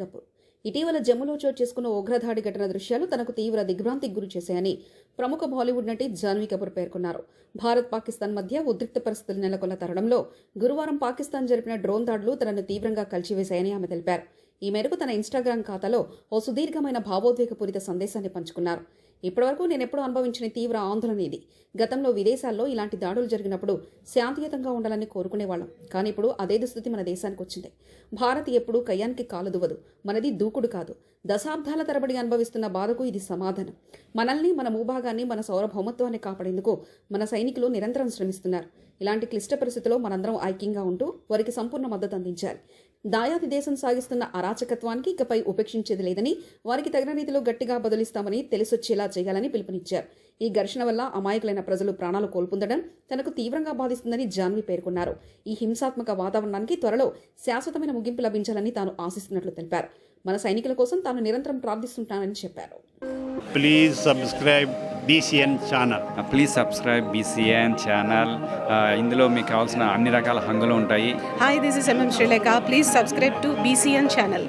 కపూర్ ఇటీవల జమ్ములో చోటు చేసుకున్న ఉగ్రదాడి ఘటన దృశ్యాలు తనకు తీవ్ర దిగ్భ్రాంతికి గురి చేశాయని ప్రముఖ బాలీవుడ్ నటి జాన్వీ కపూర్ పేర్కొన్నారు. భారత్ పాకిస్తాన్ మధ్య ఉద్రిక్త పరిస్థితులు నెలకొన్న తరుణంలో గురువారం పాకిస్తాన్ జరిపిన డ్రోన్ దాడులు తనను తీవ్రంగా కలిచివేశాయని ఆమె తెలిపారు. ఈ మేరకు తన ఇన్స్టాగ్రామ్ ఖాతాలో ఓ సుదీర్ఘమైన భావోద్వేగపూరిత సందేశాన్ని పంచుకున్నారు. ఇప్పటివరకు నేను ఎప్పుడూ అనుభవించిన తీవ్ర ఆందోళన ఇది. గతంలో విదేశాల్లో ఇలాంటి దాడులు జరిగినప్పుడు శాంతియుతంగా ఉండాలని కోరుకునేవాళ్ళం. కానీ ఇప్పుడు అదే దుస్థితి మన దేశానికి వచ్చింది. భారత్ ఎప్పుడూ కయ్యానికి కాలుదువదు మనది దూకుడు కాదు. దశాబ్దాల తరబడి అనుభవిస్తున్న బాధకు ఇది సమాధానం. మనల్ని మన భూభాగాన్ని మన సౌరభౌమత్వాన్ని కాపాడేందుకు మన సైనికులు నిరంతరం శ్రమిస్తున్నారు. ఇలాంటి క్లిష్ట పరిస్థితుల్లో మనందరం ఐక్యంగా ఉంటూ వారికి సంపూర్ణ మద్దతు అందించాలి. దాయాది దేశం సాగిస్తున్న అరాచకత్వానికి ఇకపై ఉపేక్షించేది లేదని వారికి తగిన రీతిలో గట్టిగా బదులిస్తామని తెలిసొచ్చేలా చేయాలని పిలుపునిచ్చారు. ఈ ఘర్షణ వల్ల అమాయకులైన ప్రజలు ప్రాణాలు కోల్పొందడం తనకు తీవ్రంగా బాధిస్తుందని జాన్వి పేర్కొన్నారు. ఈ హింసాత్మక వాతావరణానికి త్వరలో శాశ్వతమైన ముగింపు లభించాలని తాను ఆశిస్తున్నట్లు తెలిపారు. మన సైనికుల కోసం తాను నిరంతరం ప్రార్థిస్తుంటానని చెప్పారు. Please subscribe BCN channel please subscribe BCN channel ఇందులో మీకు కావాల్సిన అన్ని రకాల హంగులు ఉంటాయి. This is MM Sri Lanka. Please subscribe to BCN channel.